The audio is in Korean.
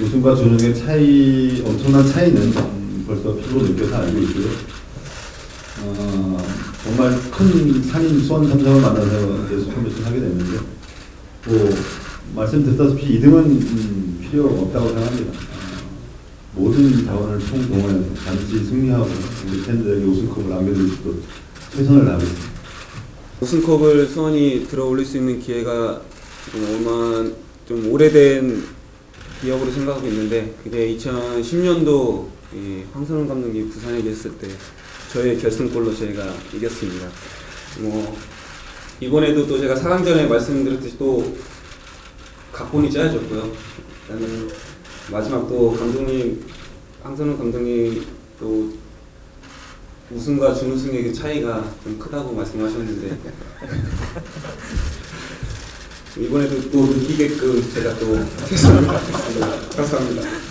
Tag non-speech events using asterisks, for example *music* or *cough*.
우승과 준우승의 차이 엄청난 차이는 음, 벌써 피부로 느껴서 알고 있고요. 어, 정말 큰 산인 수원 삼성을 만나서 예수 컴퓨팅 하게 됐는데 또 말씀드렸다시피 2등은 음, 필요 없다고 생각합니다. 어, 모든 자원을 총동원해서 반드시 승리하고 우리 팬들에게 우승컵을 안겨드릴 수 있도록 최선을 다하겠습니다. 우승컵을 수원이 들어올릴 수 있는 기회가 좀 얼마 좀 오래된 기억으로 생각하고 있는데 그게 2010년도 황선홍 감독님 부산에 계셨을 때 저의 결승골로 저희가 이겼습니다. 뭐 이번에도 또 제가 4강전에 말씀드렸듯이 또 각본이 짜여졌고요. 일단은 마지막 또 감독님 황선홍 감독님 또 우승과 준우승의 그 차이가 좀 크다고 말씀하셨는데 *laughs* 이번에도 또 느끼게끔 제가 또 *laughs* 다하겠습니다. 감사합니다.